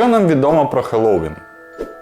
Що нам відомо про Хеллоуін?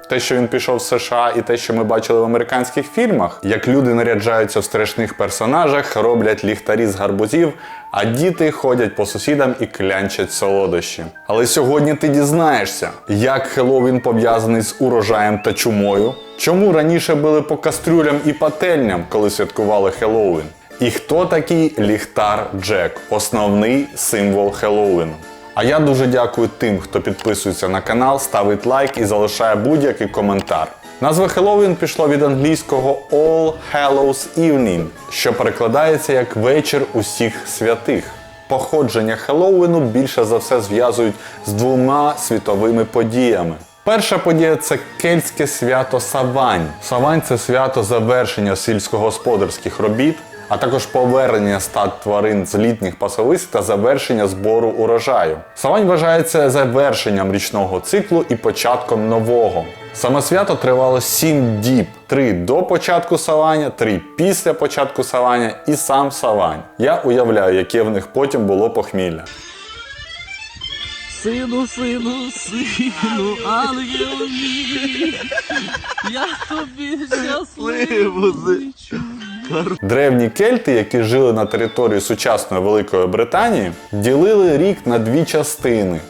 Те, що він пішов з США, і те, що ми бачили в американських фільмах, як люди наряджаються в страшних персонажах, роблять ліхтарі з гарбузів, а діти ходять по сусідам і клянчать солодощі. Але сьогодні ти дізнаєшся, як Хеллоуін пов'язаний з урожаєм та чумою, чому раніше били по кастрюлям і пательням, коли святкували Хеллоуін, і хто такий ліхтар Джек, основний символ Хеллоуіну. А я дуже дякую тим, хто підписується на канал, ставить лайк і залишає будь-який коментар. Назва Хеллоуін пішло від англійського All Hallows Evening, що перекладається як вечір усіх святих. Походження Хеллоуіну більше за все зв'язують з двома світовими подіями. Перша подія це кельтське свято Савань. Савань це свято завершення сільськогосподарських робіт, а також повернення стад тварин з літніх пасовиськ та завершення збору урожаю. Савань вважається завершенням річного циклу і початком нового. Саме свято тривало 7 діб: 3 до початку савання, 3 після початку савання і сам савань. Я уявляю, яке в них потім було похмілля. Сину, сину, сину, ангел мій, я тобі щасливо зичу. Древні кельти, які жили на території сучасної Великої Британії, ділили рік на дві частини: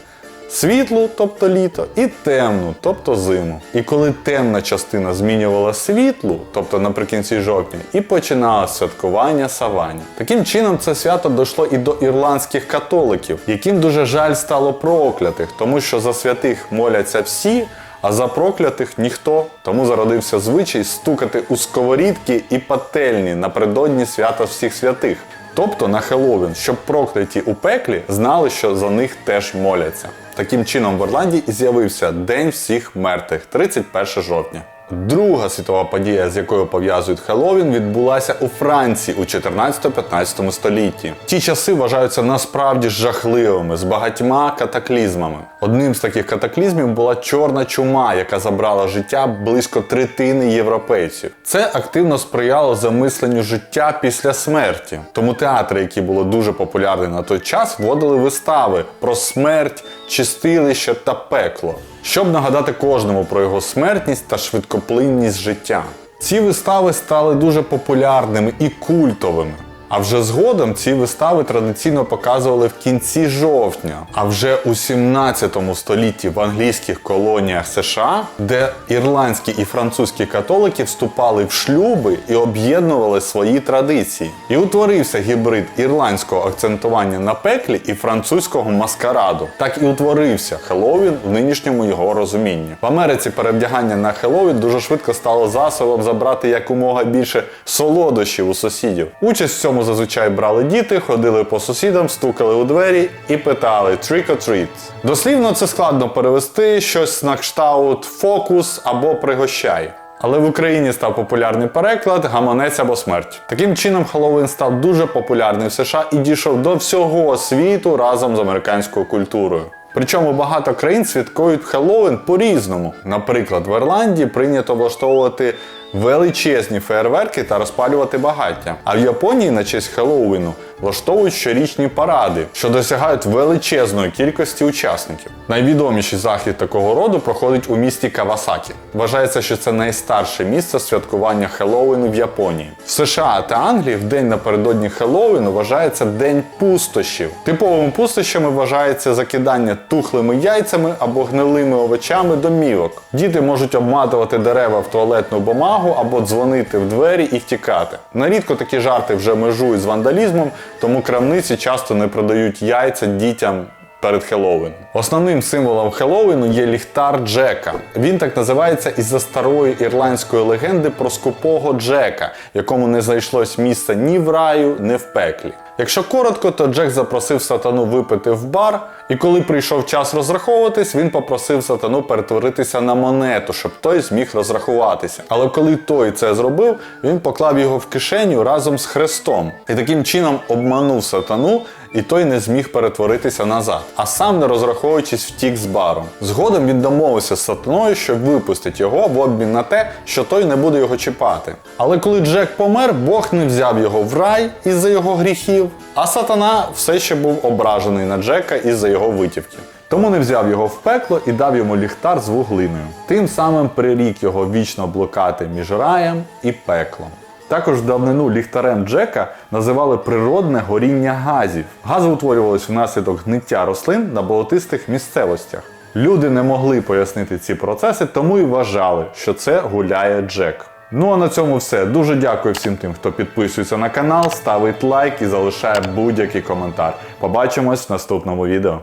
світлу, тобто літо, і темну, тобто зиму. І коли темна частина змінювала світлу, тобто наприкінці жовтня, і починалося святкування Савані. Таким чином, це свято дійшло і до ірландських католиків, яким дуже жаль стало проклятих, тому що за святих моляться всі. А за проклятих ніхто. Тому зародився звичай стукати у сковорідки і пательні напередодні свята всіх святих. Тобто на Хеллоуін, щоб прокляті у пеклі знали, що за них теж моляться. Таким чином в Ірландії і з'явився День всіх мертвих 31 жовтня. Друга світова подія, з якою пов'язують Хеллоуін, відбулася у Франції у 14-15 столітті. Ті часи вважаються насправді жахливими з багатьма катаклізмами. Одним з таких катаклізмів була чорна чума, яка забрала життя близько третини європейців. Це активно сприяло замисленню життя після смерті. Тому театри, які були дуже популярні на той час, вводили вистави про смерть, чистилище та пекло щоб нагадати кожному про його смертність та швидкоплинність життя. Ці вистави стали дуже популярними і культовими. А вже згодом ці вистави традиційно показували в кінці жовтня. А вже у 17 столітті в англійських колоніях США, де ірландські і французькі католики вступали в шлюби і об'єднували свої традиції. І утворився гібрид ірландського акцентування на пеклі і французького маскараду. Так і утворився Хеллоуін в нинішньому його розумінні. В Америці перевдягання на Хеллоуін дуже швидко стало засобом забрати якомога більше солодощів у сусідів. Участь в цьому зазвичай брали діти, ходили по сусідам, стукали у двері і питали «trick or treat». Дослівно це складно перевести щось на кшталт фокус або пригощай. Але в Україні став популярний переклад гаманець або смерть. Таким чином, Хеллоуін став дуже популярний в США і дійшов до всього світу разом з американською культурою. Причому багато країн святкують Хеллоуін по-різному. Наприклад, в Ірландії прийнято влаштовувати величезні фейерверки та розпалювати багаття. А в Японії на честь Хеллоуіну влаштовують щорічні паради, що досягають величезної кількості учасників. Найвідоміший захід такого роду проходить у місті Кавасакі. Вважається, що це найстарше місце святкування Хеллоуіну в Японії. В США та Англії в день напередодні Хеллоуіну вважається День пустощів. Типовими пустощами вважається закидання тухлими яйцями або гнилими овочами домівок. Діти можуть обматувати дерева в туалетну бумагу або дзвонити в двері і втікати. Нарідко такі жарти вже межують з вандалізмом, тому крамниці часто не продають яйця дітям. Перед Хеллоуін. Основним символом Хеллоуіну є ліхтар Джека. Він так називається із-за старої ірландської легенди про скупого Джека, якому не знайшлось місця ні в раю, ні в пеклі. Якщо коротко, то Джек запросив сатану випити в бар, і коли прийшов час розраховуватись, він попросив сатану перетворитися на монету, щоб той зміг розрахуватися. Але коли той це зробив, він поклав його в кишеню разом з хрестом і таким чином обманув сатану, і той не зміг перетворитися назад, а сам, не розраховуючись, втік з бару. Згодом він домовився з сатаною, що випустить його в обмін на те, що той не буде його чіпати. Але коли Джек помер, Бог не взяв його в рай із-за його гріхів, а сатана все ще був ображений на Джека із-за його витівки. Тому не взяв його в пекло і дав йому ліхтар з вуглиною. Тим самим прирік його вічно блукати між раєм і пеклом. Також давнину ліхтарем Джека називали природне горіння газів. Гази утворювалися внаслідок гниття рослин на болотистих місцевостях. Люди не могли пояснити ці процеси, тому і вважали, що це гуляє Джек. Ну а на цьому все. Дуже дякую всім тим, хто підписується на канал, ставить лайк і залишає будь-який коментар. Побачимось в наступному відео.